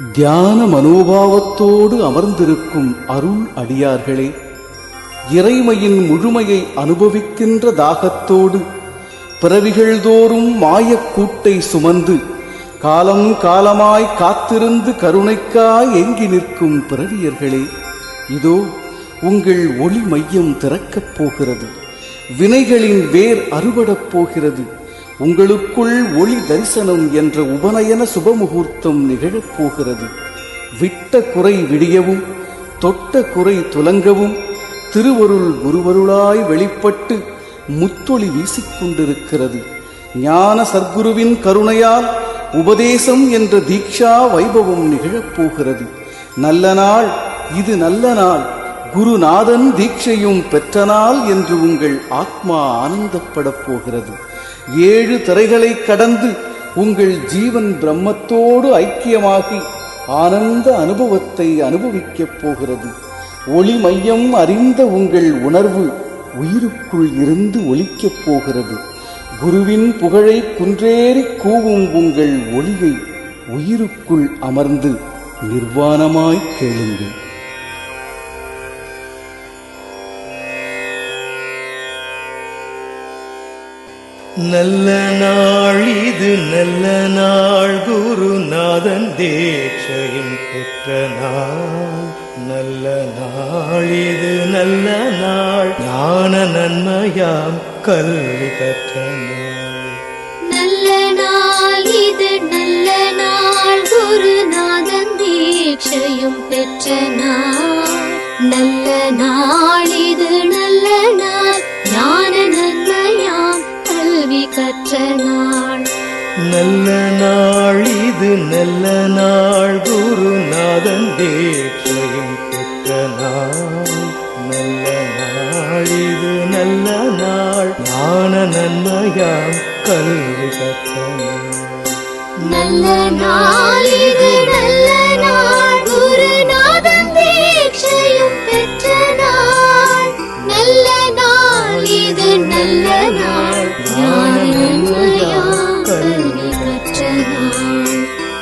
தியான மனோபாவத்தோடு அமர்ந்திருக்கும் அருள் அடியார்களே இறைமையின் முழுமையை அனுபவிக்கின்ற தாகத்தோடு பிறவிகள் தோறும் மாயக்கூட்டை சுமந்து காலம் காலமாய் காத்திருந்து கருணைக்காய் எங்கி நிற்கும் பிறவியர்களே இதோ உங்கள் ஒளி மையம் திறக்கப் போகிறது வினைகளின் வேர் அறுபடப் போகிறது. உங்களுக்குள் ஒளி தரிசனம் என்ற உபநயன சுபமுகூர்த்தம் நிகழப் போகிறது விட்ட குறை விடியவும் தொட்ட குறை துலங்கவும் திருவருள் குருவருளாய் வெளிப்பட்டு முத்தொளி வீசிக்கொண்டிருக்கிறது. ஞான சர்க்குருவின் கருணையால் உபதேசம் என்ற தீக்ஷா வைபவம் நிகழப் போகிறது நல்ல நாள் இது நல்ல நாள். குருநாதன் தீட்சையும் பெற்றனால் என்று உங்கள் ஆத்மா ஆனந்தப்படப் போகிறது. ஏழு திரைகளை கடந்து உங்கள் ஜீவன் பிரம்மத்தோடு ஐக்கியமாகி ஆனந்த அனுபவத்தை அனுபவிக்கப் போகிறது. ஒளி மையம் அறிந்த உங்கள் உணர்வு உயிருக்குள் இருந்து ஒலிக்கப் போகிறது. குருவின் புகழை குன்றேறி கூவும் உங்கள் ஒளியை உயிருக்குள் அமர்ந்து நிர்வாணமாய் கேளுங்கள். நல்ல நாள் இது நல்ல நாள். குருநாதன் தேட்சையும் பெற்ற நாள் நல்ல நாள் இது நல்ல நாள். ஞான நன்மையாம் கல்வி கற்ற நாள் நல்ல நாள் இது நல்ல நாள். குருநாதன் தீட்சையும் பெற்ற நாள் நல்ல நாள் இது நல்ல நாள். நாள். நல்ல நாள் இது நல்ல நாள். குருநாதன் தேட்சையும் பெற்ற நாள். நல்ல நாள் இது நல்ல நாள். ஞான நன்மையாம் கல்வி கற்ற நாள். நல்ல நாள் இது நல்ல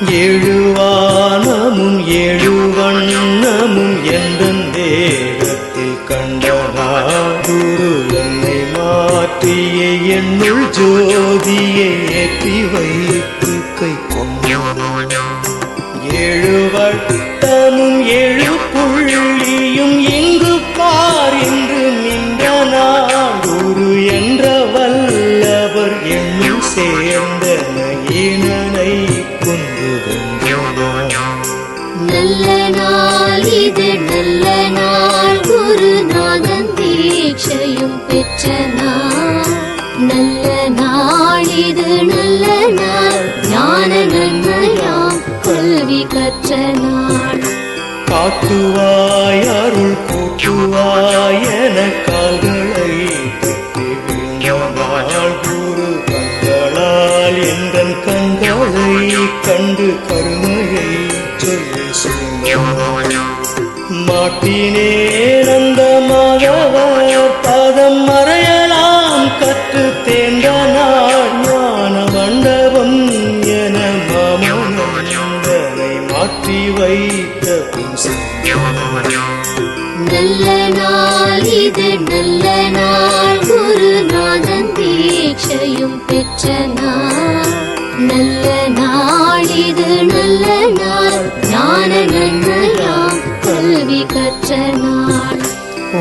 எழுவானமும் எழுவண்ணமும் வானமும் ஏழு வண்ணமும் எந்த தேகத்தில் கண்டனா? குரு என்னை மாற்றிய என்னுள் ஜோதியை ஏற்றி வைத்து கை கொண்டான்? ஏழு குருநாதன் தீட்சையும் பெற்ற நாள். நல்ல நாள் இது நல்ல நாள். ஞான நன்மையாம் கல்வி கற்ற நாள். காட்டுவாய் அருள் கூட்டுவாய் என கால்களை கட்டி குரு கண்களால் எங்கள் கண்களை கண்டு கருணையை சொல்லி சொன்னாள் மாட்டினே மாற்றி வைத்த. நல்ல நாள் இது நல்ல நாள். குருநாதன் தீட்சையும் பெற்ற நாள். நல்ல நாள் இது நல்ல நாள். ஞான நன்மையாம் கல்வி கற்ற நாள்.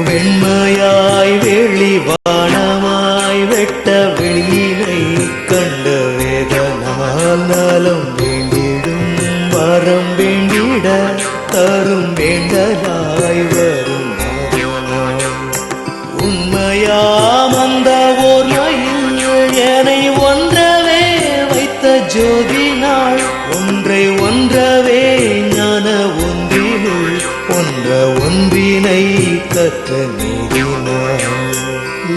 வெண்மையாய் வெளிவானமாய் வெட்ட வெளியினை கண்ட வேதனால் நலம் வரம் வேண்டிட தரும் வேண்டலாய் வரும். உண்மையாமந்த உண்மையாம் ஓர்மையில் என்னை ஒன்றவே வைத்த ஜோதி நாள். ஒன்றை ஒன்றவே ஞான ஒன்றினுள் ஒன்ற ஒன்றினை கற்ற நீதினாள்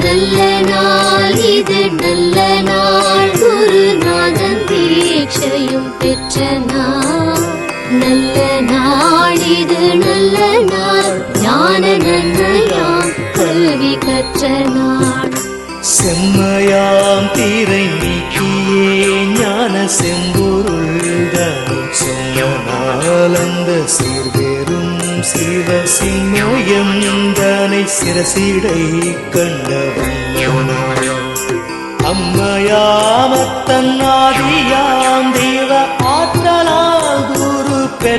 நல்ல நாள் இது நல்ல நாள். குருநாதன் தீட்சையும் பெற்ற நாள். நல்ல நாள் இது நல்ல நாள். ஞான நன்மையாம் கல்வி கற்ற நாள். செம்மையாம் தீரை நீக்கியே ஞான செம்பொருள் தரும் சீர்வேறும் சிவ சிம்மயம் தனை சிரசிடை கண்டவன் அம்மையாமத்தன் ஆதியாம் தெய்வ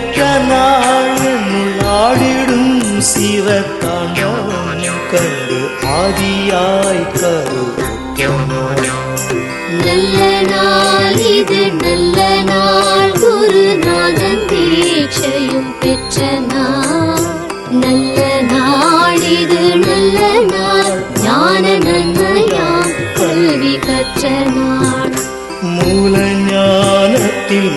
குரு பெற்ற நாள் என்னுள் ஆடிடும் சிவ தாண்டவன் கண்டு ஆதியாய் கருவுற்றனாள் நல்ல நாள் இது நல்ல நாள் குருநாதன் தீட்சையும் பெற்ற நாள். நல்ல நாள் இது நல்ல நாள் ஞான நன்மையாம் கல்வி கற்ற நாள். மூல ஞானத்தில்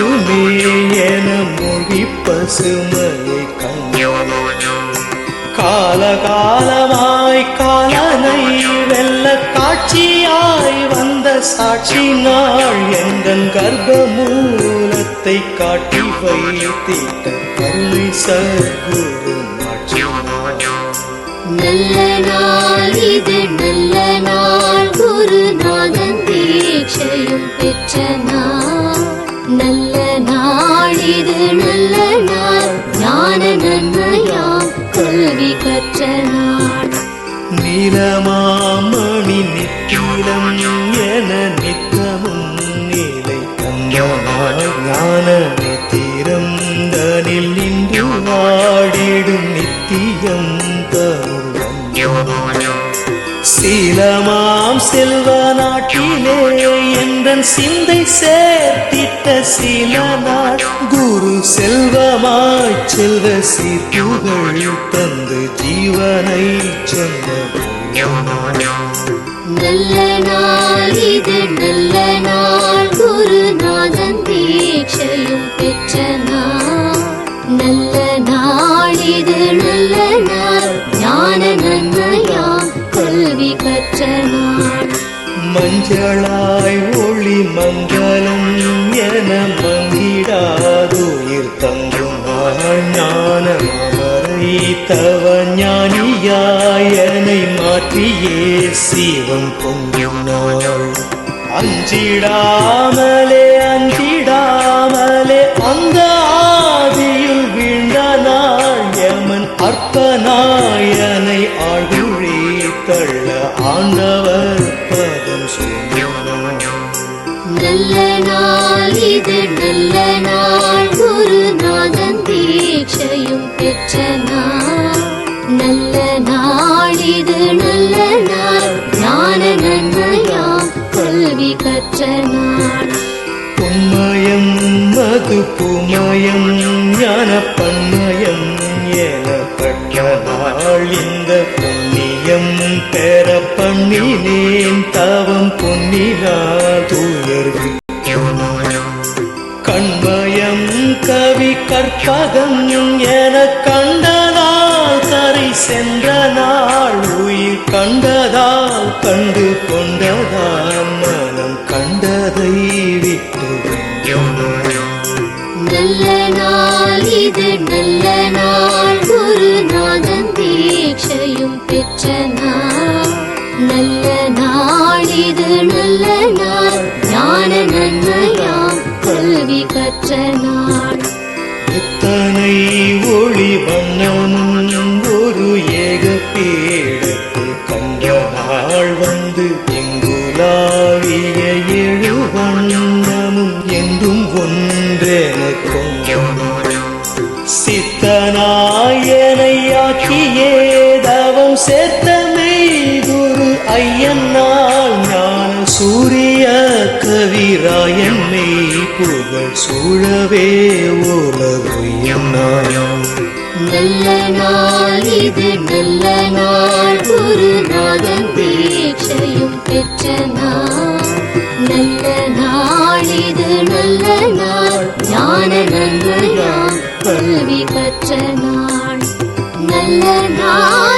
வண்ணம் பத்துமே என மொழி பசுமையை கண்டாள் காலகாலமாய் காலனை வெல்ல காட்சியாய் வந்த சாட்சி நாள் எங்கள் கர்ப்ப மூலத்தை காட்டி வைத்திட்ட கருணை சகுரு நல்ல நாள் கல்வி கற்ற நாள் நீலமாமணி நித்திலம் என நித்தமும் நிலை ஞான நித்திரம் தனில் நின்று வாடிடும் நித்தியம் தருள் சீலமாம் செல்வ நாட்டிலே என்றன் சிந்தை சேர்த்திட்ட சில நாள் செல்வமாய் செல்வ சீர்ப்புகள் தந்து ஜீவனை சென்ற நல்ல நாள் இது நல்ல நாள் குருநாதன் தீட்சையும் பெற்ற நாள் நல்ல நாள் இது நல்ல நாள் ஞான நன்மையாம் கல்வி கற்ற நாள் மஞ்சளாய் ஒளி மங்களம் என தங்கும் ஞானமரை தவ ஞானியாயனை மாற்றியே சிவம் பொங்கும் நாள் அஞ்சிடாமலே அஞ்சிடாமலே அந்த ஆதியில் வீழ்ந்த நாள் யமன் அற்பனாயனை ஆழ்குழி தள்ள ஆண்டவர் பதம் சொன்னார் நல்ல நாள் இது நல்ல நாள். குருநாதன் தீட்சையும் பெற்ற நாள். நல்ல நாள் இது நல்ல நாள். ஞான நன்மையாம் கல்வி கற்ற நாள். உண்மயம் மது புமயம் ஞான பன்மயம் எனப்பட்ட நாள். இந்த புண்ணியம் பெற பண்ணினேன் தவம் பொன்னிலா துயர்வு கவி கற்பகம் என கண்டதால் சரி சென்ற நாள் உயிர் கண்டதால் கண்டு கொண்டதால் மனம் கண்டதை விட்டு நல்ல நாள் இது நல்ல நாள். குருநாதன் தீட்சையும் பெற்ற நாள். நல்ல நாள் இது நல்ல நாள். ஞான நன்மையாம் கல்வி கற்ற நாள் ஒன்றென கொண்டோம் சித்தனாயனை ஆக்கியே தவம் சேர்த்தமை குரு ஐயனால் ஞான சூரிய கவிராயன் மெய் புகழ் சூழவே உலகுயம் நாயம் நல்ல நாள் இது நல்ல நாள். குருநாதன் தீட்சையும் பெற்ற நாள். கல்வி கற்ற நாள் நல்ல நாள்